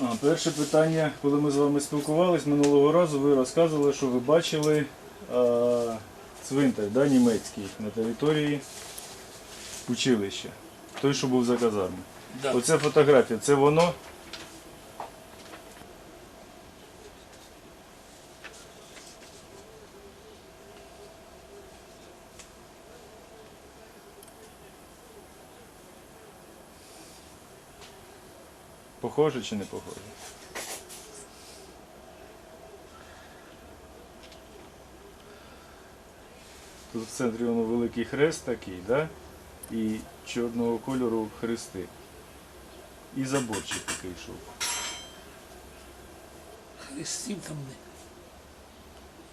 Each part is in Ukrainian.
А, перше питання, коли ми з вами спілкувалися минулого разу, ви розказували, що ви бачили а, цвинтар да, німецький на території училища. Той, що був за казармою. Да. Оце фотографія, це воно? Похоже чи не похоже? Тут в центрі воно великий хрест такий, да? І чорного кольору хрести. І заборчик такий йшов. Хрестів там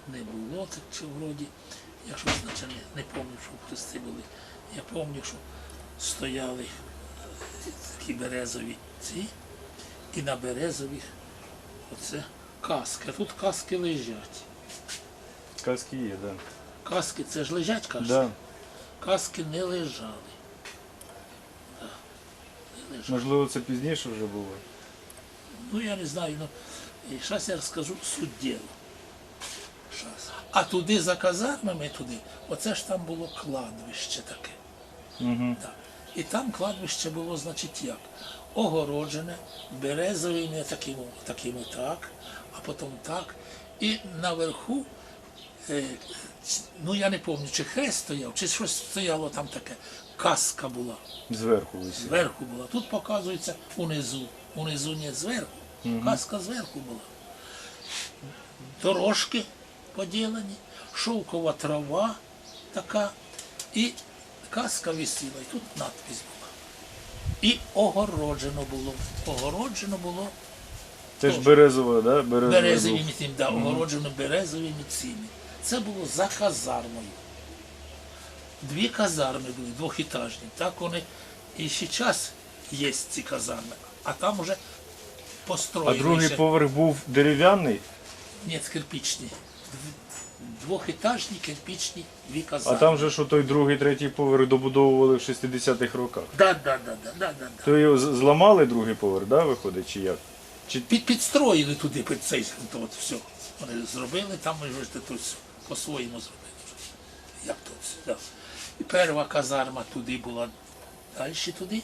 не, не було, так чи вроді. Я щось наче не, не пам'ятаю, що хрести були. Я пам'ятаю, що стояли такі березові ці, і на березових оце каски. Тут каски лежать. Казки є, да. Каски це ж лежать, кажуть? Да. Каски не лежали. Да. Не лежали. Можливо, це пізніше вже було. Ну я не знаю, ну і зараз я розкажу суть діла. А туди за казармами туди, оце ж там було кладбище таке. Угу. Так. І там кладбище було, значить, як? Огороджене, березовими такими, такими так, а потім так. І наверху, е, ну я не пам'ятаю, чи хрест стояв, чи щось стояло там таке. Каска була, Зверху висів. зверху була. Тут показується унизу. Унизу не зверху. Каска зверху була. Дорожки поділені, шовкова трава така, і каска висіла, і тут надпись була. І огороджено було. Огороджено було Це ж березове, да? Березове березовими був. да, огороджено березовими цими. Це було за казармою. Дві казарми були, двохітажні. Так вони і ще час є ці казарми, а там уже А другий ще- поверх був дерев'яний, Ні, кирпичні. Дв- Двохітажні кирпичні дві а там же що той другий, третій поверх добудовували в 60-х роках. Да, да, да, да, да, да, да. То його з- зламали другий поверх, да, виходить, чи як? Чи Під, підстроїли туди під цей то от все. Вони зробили, там ми вже тут все по-своєму зробили. Як тут все. Да. І перша казарма туди була далі туди,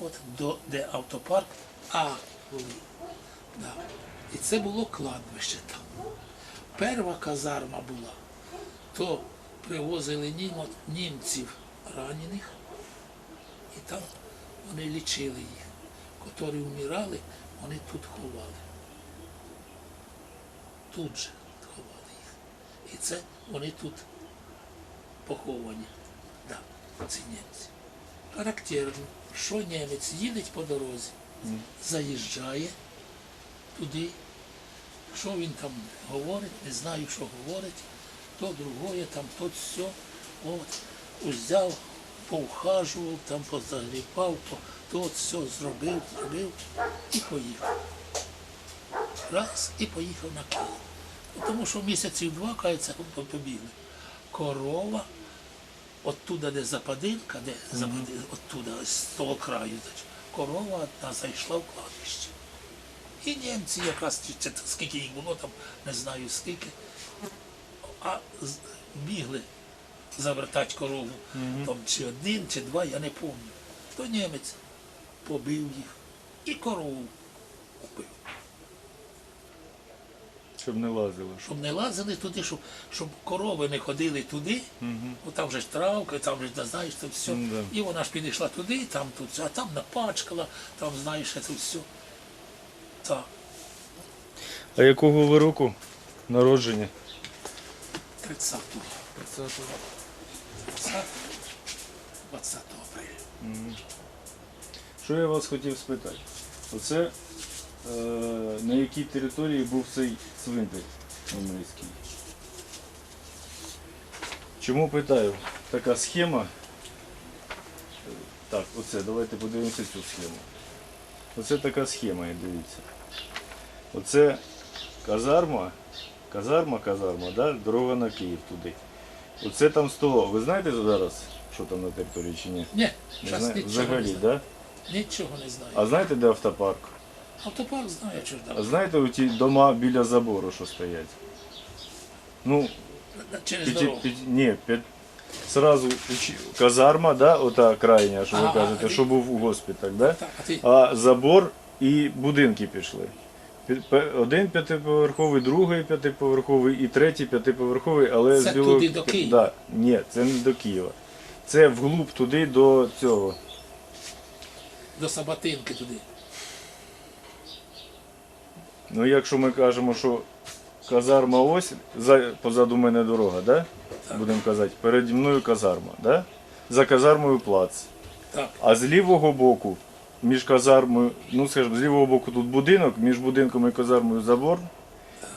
от до де автопарк, а були. Да. І це було кладбище там. Перша казарма була, то привозили німців ранених, і там вони лічили їх. Котрі вмирали, вони тут ховали. Тут же ховали їх. І це вони тут поховані. Да, ці німці. Характерно, що німець їде по дорозі, заїжджає туди, що він там говорить, не знаю, що говорить, то другое, там то все. От, взяв, поухажував, там позагріпав, то, то все зробив, зробив і поїхав. Раз і поїхав на Київ. Ну, Тому що місяців два, кається, побігли. Корова, оттуда, де западинка, де западинка, оттуда, з того краю, корова одна зайшла в кладбище. І німці якраз, чи, скільки їх було там, не знаю скільки, а бігли завертати корову. Там чи один, чи два, я не пам'ятаю. То німець побив їх і корову убив. щоб не лазило? Щоб не лазили туди, щоб, щоб корови не ходили туди, бо там же ж травка, там же не знаєш, це все. Ну, да. І вона ж підійшла туди, там тут, а там напачкала, там знаєш, це все. Так, А якого ви року народження? 30 30 20 апреля. Що я вас хотів спитати? Оце е, на якій території був цей цвинтар німецький? Чому питаю? Така схема. Е, Так, оце, давайте подивимося цю схему. Оце така схема, і дивіться. Оце казарма, казарма, казарма, да? дорога на Київ туди. Оце там столо. Ви знаєте зараз, що там на території чи ні? Ні, Не зараз знаю. нічого не Взагалі, знаю. да? Нічого не знаю. А знаєте, де автопарк? Автопарк знає, що А там. знаєте, ті дома біля забору, що стоять? Ну, Через п'яти, дорогу. п'яти, ні, п'ять, сразу казарма, да, ота крайня, що ви Ага, кажете, що був у госпіталь, да? Так, а ти а забор і будинки пішли. Пі- пе- Один п'ятиповерховий, другий п'ятиповерховий і третій п'ятиповерховий, але Це з білого... туди до Києва? Да, ні, це не до Києва. Це вглуб туди до цього. до Сабатинки туди. Ну, якщо ми кажемо, що казарма ось, за, позаду мене дорога, да? Будемо казати, переді мною казарма, да? за казармою плац. Так, А з лівого боку, між казармою, ну скажімо, з лівого боку тут будинок, між будинком і казармою забор.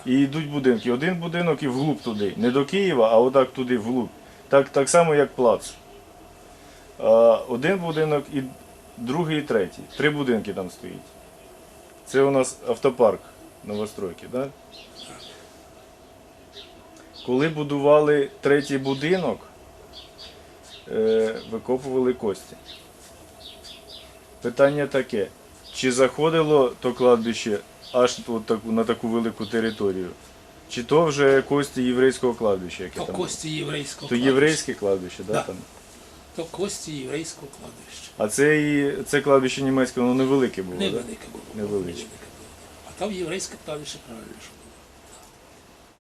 І йдуть будинки. Один будинок і вглуб туди. Не до Києва, а отак туди, вглуб. Так, так само, як плац. Один будинок і другий і третій. Три будинки там стоїть. Це у нас автопарк новостройки, так? Да? Коли будували третій будинок, е, викопували кості. Питання таке: чи заходило то кладбище аж на таку велику територію? Чи то вже кості єврейського кладбища, яке то там? кості єврейського То кладбища. єврейське кладбище, да, Да. там? То кості єврейського кладбища. А це, і, це кладбище німецьке, воно невелике було. Невелике було. Невеличке. невелике було. А там єврейське кладбище правильно. що було.